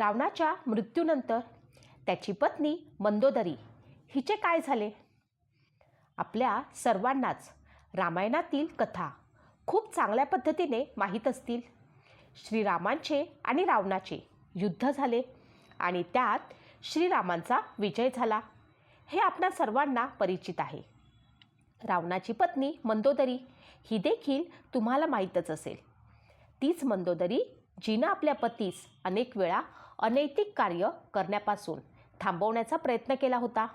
रावणाच्या मृत्यूनंतर त्याची पत्नी मंदोदरी हिचे काय झाले? आपल्या सर्वांनाच रामायणातील कथा खूप चांगल्या पद्धतीने माहीत असतील. श्रीरामांचे आणि रावणाचे युद्ध झाले आणि त्यात श्रीरामांचा विजय झाला. हे आपणा सर्वांना परिचित आहे. रावणाची पत्नी मंदोदरी ही देखील तुम्हाला माहीतच असेल. तीच मंदोदरी जिनं आपल्या पतीस अनेक वेळा अनैतिक कार्य करण्यापासून थांबवण्याचा प्रयत्न केला होता.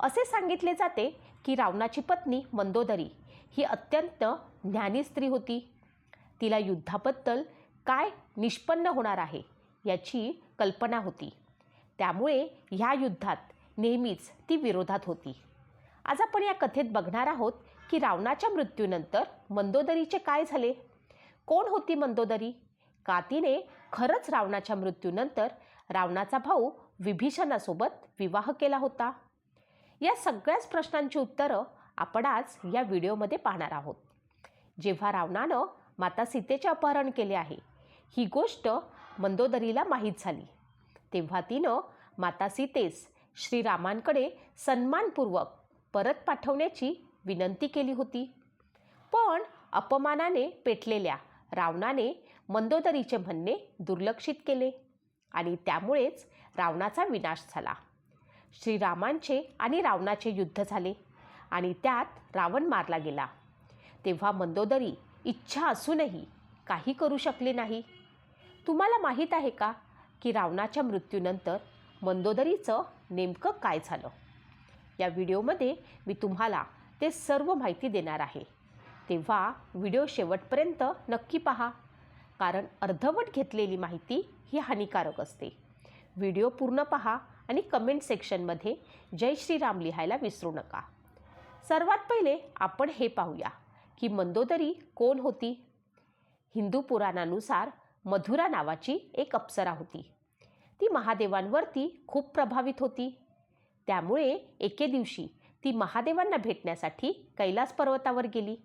असे सांगितले जाते की रावणाची पत्नी मंदोदरी ही अत्यंत ज्ञानी स्त्री होती. तिला युद्धाबद्दल काय निष्पन्न होणार आहे याची कल्पना होती. त्यामुळे ह्या युद्धात नेहमीच ती विरोधात होती. आज आपण या कथेत बघणार आहोत की रावणाच्या मृत्यूनंतर मंदोदरीचे काय झाले? कोण होती मंदोदरी? कातीने खरंच रावणाच्या मृत्यूनंतर रावणाचा भाऊ विभीषणासोबत विवाह केला होता. या सगळ्याच प्रश्नांची उत्तरं आपण आज या व्हिडिओमध्ये पाहणार आहोत. जेव्हा रावणानं माता सीतेचे अपहरण केले आहे ही गोष्ट मंदोदरीला माहीत झाली. तेव्हा तिनं माता सीतेस श्रीरामांकडे सन्मानपूर्वक परत पाठवण्याची विनंती केली होती. पण अपमानाने पेटलेल्या रावणाने मंदोदरीचे म्हणणे दुर्लक्षित केले आणि त्यामुळेच रावणाचा विनाश झाला. श्रीरामांचे आणि रावणाचे युद्ध झाले आणि त्यात रावण मारला गेला. तेव्हा मंदोदरी इच्छा असूनही काही करू शकले नाही. तुम्हाला माहीत आहे का की रावणाच्या मृत्यूनंतर मंदोदरीचं नेमकं काय झालं? या व्हिडिओमध्ये मी तुम्हाला ते सर्व माहिती देणार आहे. तेव्हा व्हिडिओ शेवटपर्यंत नक्की पहा. कारण अर्धवट घेतलेली माहिती ही हानिकारक असते. व्हिडिओ पूर्ण पहा आणि कमेंट सेक्शनमध्ये जय श्रीराम लिहायला विसरू नका. सर्वात पहिले आपण हे पाहूया की मंदोदरी कोण होती? हिंदू पुराणानुसार मधुरा नावाची एक अप्सरा होती. ती महादेवांवरती खूप प्रभावित होती. त्यामुळे एके दिवशी ती महादेवांना भेटण्यासाठी कैलास पर्वतावर गेली.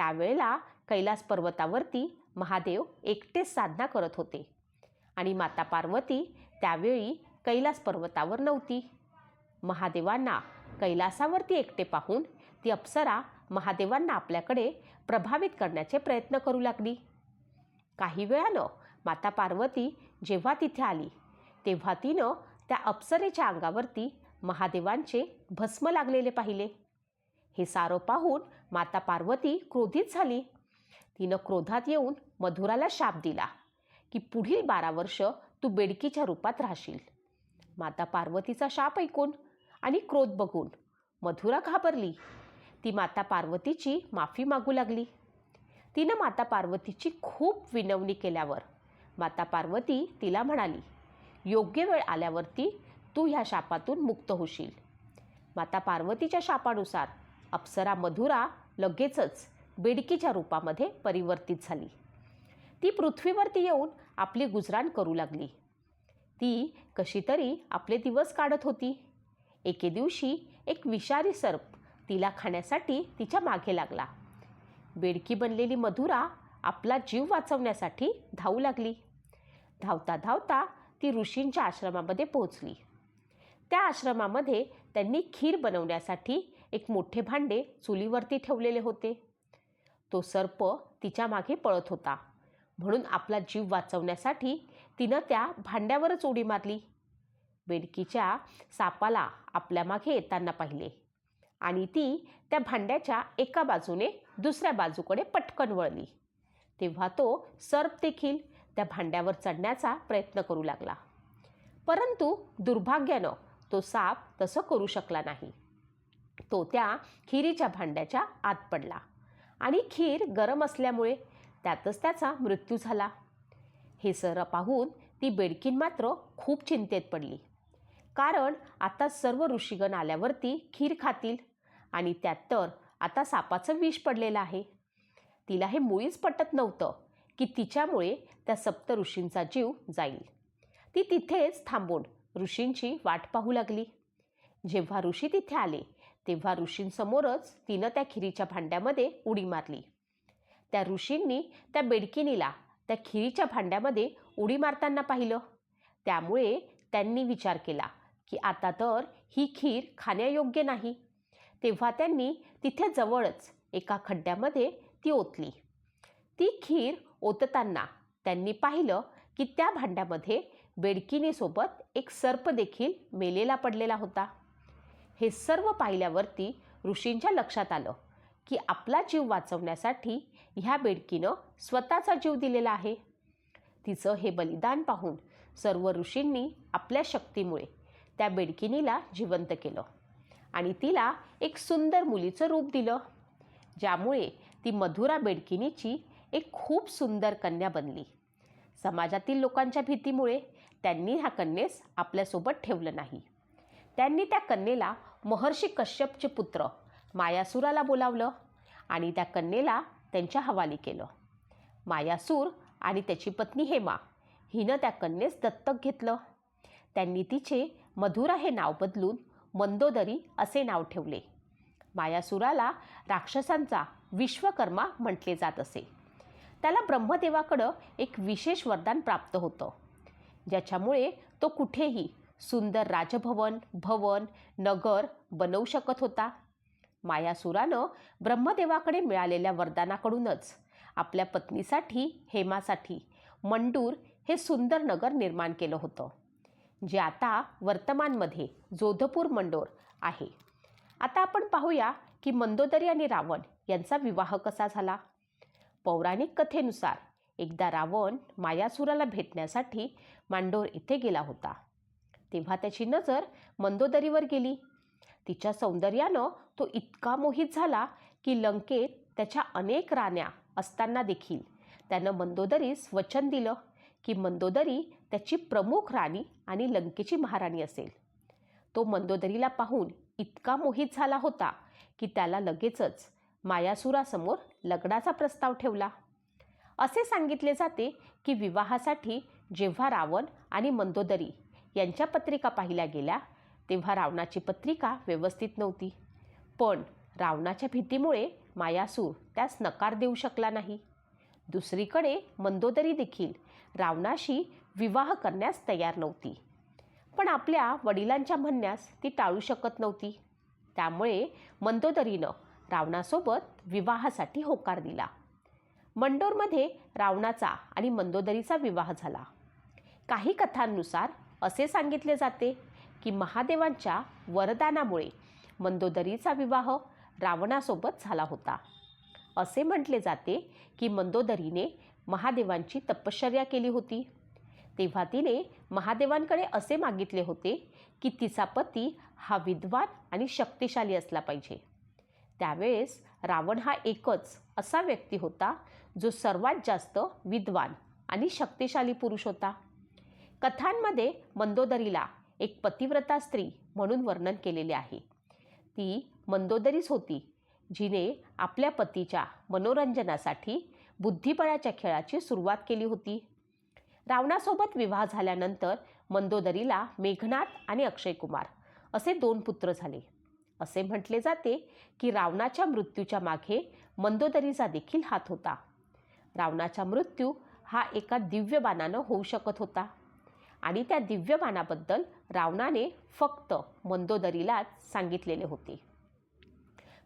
त्यावेळेला कैलास पर्वतावरती महादेव एकटेच साधना करत होते. आणि माता पार्वती त्यावेळी कैलास पर्वतावर नव्हती. महादेवांना कैलासावरती एकटे पाहून ती अप्सरा महादेवांना आपल्याकडे प्रभावित करण्याचे प्रयत्न करू लागली. काही वेळानं माता पार्वती जेव्हा तिथे आली तेव्हा तिनं त्या अप्सरेच्या अंगावरती महादेवांचे भस्म लागलेले पाहिले. हे सारं पाहून माता पार्वती क्रोधित झाली. तिनं क्रोधात येऊन मधुराला शाप दिला की पुढील बारा वर्ष तू बेडकीच्या रूपात राहशील. माता पार्वतीचा शाप ऐकून आणि क्रोध बघून मधुरा घाबरली. ती माता पार्वतीची माफी मागू लागली. तिनं माता पार्वतीची खूप विनवणी केल्यावर माता पार्वती तिला म्हणाली योग्य वेळ आल्यावरती तू ह्या शापातून मुक्त होशील. माता पार्वतीच्या शापानुसार अप्सरा मधुरा लगेचच बेडकीच्या रूपामध्ये परिवर्तित झाली. ती पृथ्वीवरती येऊन आपली गुजराण करू लागली. ती कशी तरी आपले दिवस काढत होती. एके दिवशी एक विषारी सर्प तिला खाण्यासाठी तिच्यामागे लागला. बेडकी बनलेली मधुरा आपला जीव वाचवण्यासाठी धावू लागली. धावता धावता ती ऋषींच्या आश्रमामध्ये पोहोचली. त्या आश्रमामध्ये त्यांनी खीर बनवण्यासाठी एक मोठे भांडे चुलीवरती ठेवलेले होते. तो सर्प तिच्यामागे पळत होता. म्हणून आपला जीव वाचवण्यासाठी तिनं त्या भांड्यावरच उडी मारली. बेडकीच्या सापाला आपल्या मागे येताना पाहिले आणि ती त्या भांड्याच्या एका बाजूने दुसऱ्या बाजूकडे पटकन वळली. तेव्हा तो सर्प देखील त्या भांड्यावर चढण्याचा प्रयत्न करू लागला. परंतु दुर्भाग्यानं तो साप तसं करू शकला नाही. तो त्या खिरीच्या भांड्याच्या आत पडला. आणि खीर गरम असल्यामुळे त्यातच त्याचा मृत्यू झाला. हे सर पाहून ती बेडकीन मात्र खूप चिंतेत पडली. कारण आता सर्व ऋषीगण आल्यावरती खीर खातील आणि त्यात तर आता सापाचं विष पडलेलं आहे. तिला हे मुळीच पटत नव्हतं की तिच्यामुळे त्या सप्त ऋषींचा जीव जाईल. ती तिथेच थांबून ऋषींची वाट पाहू लागली. जेव्हा ऋषी तिथे आले तेव्हा ऋषींसमोरच तिनं त्या खिरीच्या भांड्यामध्ये उडी मारली. त्या ऋषींनी त्या बेडकिनीला त्या खिरीच्या भांड्यामध्ये उडी मारताना पाहिलं. त्यामुळे त्यांनी विचार केला की आता तर ही खीर खाण्यायोग्य नाही. तेव्हा त्यांनी तिथे जवळच एका खड्ड्यामध्ये ती ओतली. ती खीर ओतताना त्यांनी पाहिलं की त्या भांड्यामध्ये बेडकिनीसोबत एक सर्प देखील मेलेला पडलेला होता. हे सर्व पाहिल्यावरती ऋषींच्या लक्षात आलं की आपला जीव वाचवण्यासाठी ह्या बेडकीनं स्वतःचा जीव दिलेला आहे. तिचं हे बलिदान पाहून सर्व ऋषींनी आपल्या शक्तीमुळे त्या बेडकिनीला जिवंत केलं आणि तिला एक सुंदर मुलीचं रूप दिलं ज्यामुळे ती मधुरा बेडकिनीची एक खूप सुंदर कन्या बनली. समाजातील लोकांच्या भीतीमुळे त्यांनी ह्या कन्येस आपल्यासोबत ठेवलं नाही. त्यांनी त्या कन्येला महर्षी कश्यपचे पुत्र मायासुराला बोलावलं आणि त्या कन्येला त्यांच्या हवाली केलं. मायासूर आणि त्याची पत्नी हेमा हिनं त्या कन्येस दत्तक घेतलं. त्यांनी तिचे मधुरा हे नाव बदलून मंदोदरी असे नाव ठेवले. मायासुराला राक्षसांचा विश्वकर्मा म्हटले जात असे. त्याला ब्रह्मदेवाकडं एक विशेष वरदान प्राप्त होतं. ज्याच्यामुळे तो कुठेही सुंदर राजभवन भवन नगर बनवू शकत होता. मायासुरानं ब्रह्मदेवाकडे मिळालेल्या वरदानाकडूनच आपल्या पत्नीसाठी हेमासाठी मंडूर हे सुंदर नगर निर्माण केलं होतं जे आता वर्तमानमध्ये जोधपूर मंडोर आहे. आता आपण पाहूया की मंदोदरी आणि रावण यांचा विवाह कसा झाला. पौराणिक कथेनुसार एकदा रावण मायासुराला भेटण्यासाठी मांडोर येथे गेला होता. तेव्हा त्याची नजर मंदोदरीवर गेली. तिच्या सौंदर्यानं तो इतका मोहित झाला की लंकेत त्याच्या अनेक राण्या असताना देखील त्यानं मंदोदरीस वचन दिलं की मंदोदरी त्याची प्रमुख राणी आणि लंकेची महाराणी असेल. तो मंदोदरीला पाहून इतका मोहित झाला होता की त्याला लगेचच मायासुरासमोर लग्नाचा प्रस्ताव ठेवला. असे सांगितले जाते की विवाहासाठी जेव्हा रावण आणि मंदोदरी यांच्या पत्रिका पाहिल्या गेल्या तेव्हा रावणाची पत्रिका व्यवस्थित नव्हती. पण रावणाच्या भीतीमुळे मायासूर त्यास नकार देऊ शकला नाही. दुसरीकडे मंदोदरी देखील रावणाशी विवाह करण्यास तयार नव्हती. पण आपल्या वडिलांच्या म्हणण्यास ती टाळू शकत नव्हती. त्यामुळे मंदोदरीनं रावणासोबत विवाहासाठी होकार दिला. मंडोरमध्ये रावणाचा आणि मंदोदरीचा विवाह झाला. काही कथांनुसार असे सांगितले जाते की महादेवांच्या वरदानामुळे मंदोदरीचा विवाह रावणासोबत झाला होता. असे म्हटले जाते की मंदोदरीने महादेवांची तपश्चर्या केली होती. तेव्हा तिने महादेवांकडे असे मागितले होते की तिचा पती हा विद्वान आणि शक्तिशाली असला पाहिजे. त्यावेळेस रावण हा एकच असा व्यक्ती होता जो सर्वात जास्त विद्वान आणि शक्तिशाली पुरुष होता. कथांमध्ये मंदोदरीला एक पतिव्रता स्त्री म्हणून वर्णन केलेले आहे. ती मंदोदरीच होती जिने आपल्या पतीच्या मनोरंजनासाठी बुद्धिबळाच्या खेळाची सुरुवात केली होती. रावणासोबत विवाह झाल्यानंतर मंदोदरीला मेघनाथ आणि अक्षय कुमार असे दोन पुत्र झाले. असे म्हटले जाते की रावणाच्या मृत्यूच्या मागे मंदोदरीचा देखील हात होता. रावणाचा मृत्यू हा एका दिव्य बाणानं होऊ शकत होता. आणि त्या दिव्यबाणाबद्दल रावणाने फक्त मंदोदरीलाच सांगितलेले होते.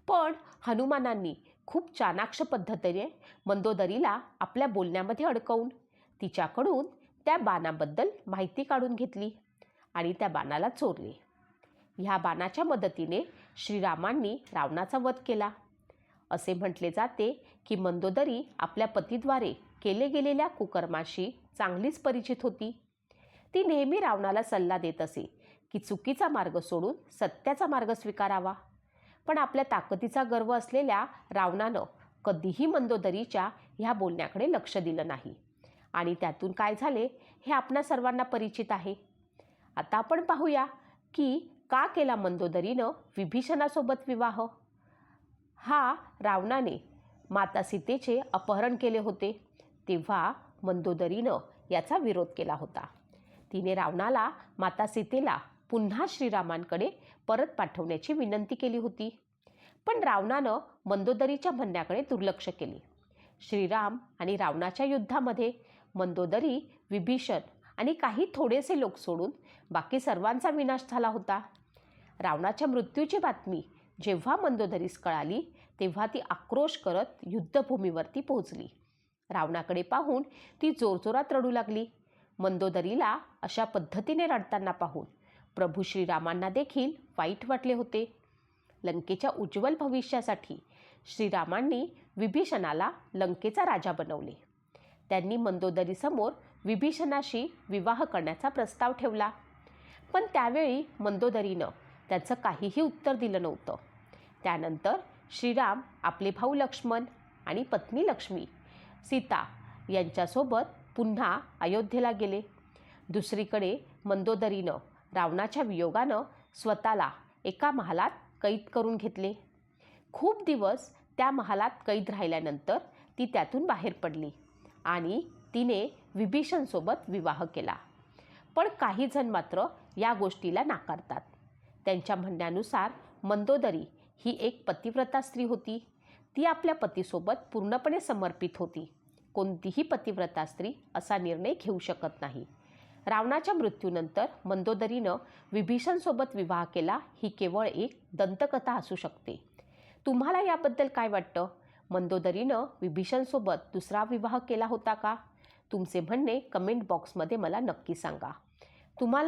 पण हनुमानांनी खूप चाणाक्ष पद्धतीने मंदोदरीला आपल्या बोलण्यामध्ये अडकवून तिच्याकडून त्या बाणाबद्दल माहिती काढून घेतली आणि त्या बाणाला चोरले. ह्या बाणाच्या मदतीने श्रीरामांनी रावणाचा वध केला. असे म्हटले जाते की मंदोदरी आपल्या पतीद्वारे केले गेलेल्या कुकर्माशी चांगलीच परिचित होती. ती नेहमी रावणाला सल्ला देत असे की चुकीचा मार्ग सोडून सत्याचा मार्ग स्वीकारावा. पण आपल्या ताकदीचा गर्व असलेल्या रावणानं कधीही मंदोदरीच्या ह्या बोलण्याकडे लक्ष दिलं नाही. आणि त्यातून काय झाले हे आपणा सर्वांना परिचित आहे. आता आपण पाहूया की का केला मंदोदरीनं विभीषणासोबत विवाह? हा रावणाने माता सीतेचे अपहरण केले होते तेव्हा मंदोदरीनं याचा विरोध केला होता. तिने रावणाला माता सीतेला पुन्हा श्रीरामांकडे परत पाठवण्याची विनंती केली होती. पण रावणानं मंदोदरीच्या म्हणण्याकडे दुर्लक्ष केले. श्रीराम आणि रावणाच्या युद्धामध्ये मंदोदरी विभीषण आणि काही थोडेसे लोक सोडून बाकी सर्वांचा विनाश झाला होता. रावणाच्या मृत्यूची बातमी जेव्हा मंदोदरीस कळाली तेव्हा ती आक्रोश करत युद्धभूमीवरती पोहोचली. रावणाकडे पाहून ती जोरजोरात रडू लागली. मंदोदरीला अशा पद्धतीने रडताना पाहून प्रभू श्रीरामांना देखील वाईट वाटले होते. लंकेच्या उज्ज्वल भविष्यासाठी श्रीरामांनी विभीषणाला लंकेचा राजा बनवले. त्यांनी मंदोदरीसमोर विभीषणाशी विवाह करण्याचा प्रस्ताव ठेवला. पण त्यावेळी मंदोदरीनं त्याचं काहीही उत्तर दिलं नव्हतं. त्यानंतर श्रीराम आपले भाऊ लक्ष्मण आणि पत्नी लक्ष्मी सीता यांच्यासोबत पुन्हा अयोध्येला गेले. दुसरीकडे मंदोदरीनं रावणाच्या वियोगानं स्वतःला एका महालात कैद करून घेतले. खूप दिवस त्या महालात कैद राहिल्यानंतर ती त्यातून बाहेर पडली आणि तिने विभीषणसोबत विवाह केला. पण काही जण मात्र या गोष्टीला नाकारतात. त्यांच्या म्हणण्यानुसार मंदोदरी ही एक पतिव्रता स्त्री होती. ती आपल्या पतीसोबत पूर्णपणे समर्पित होती. कोणतीही पतिव्रता स्त्री असा निर्णय घेऊ शकत नाही. रावणाच्या मृत्यूनंतर मंदोदरीनं विभीषणसोबत विवाह केला ही केवळ एक दंतकथा असू शकते. तुम्हाला याबद्दल काय वाटतं? मंदोदरीनं विभीषणसोबत दुसरा विवाह केला होता का? तुमचे म्हणणे कमेंट बॉक्समध्ये मला नक्की सांगा. तुम्हाला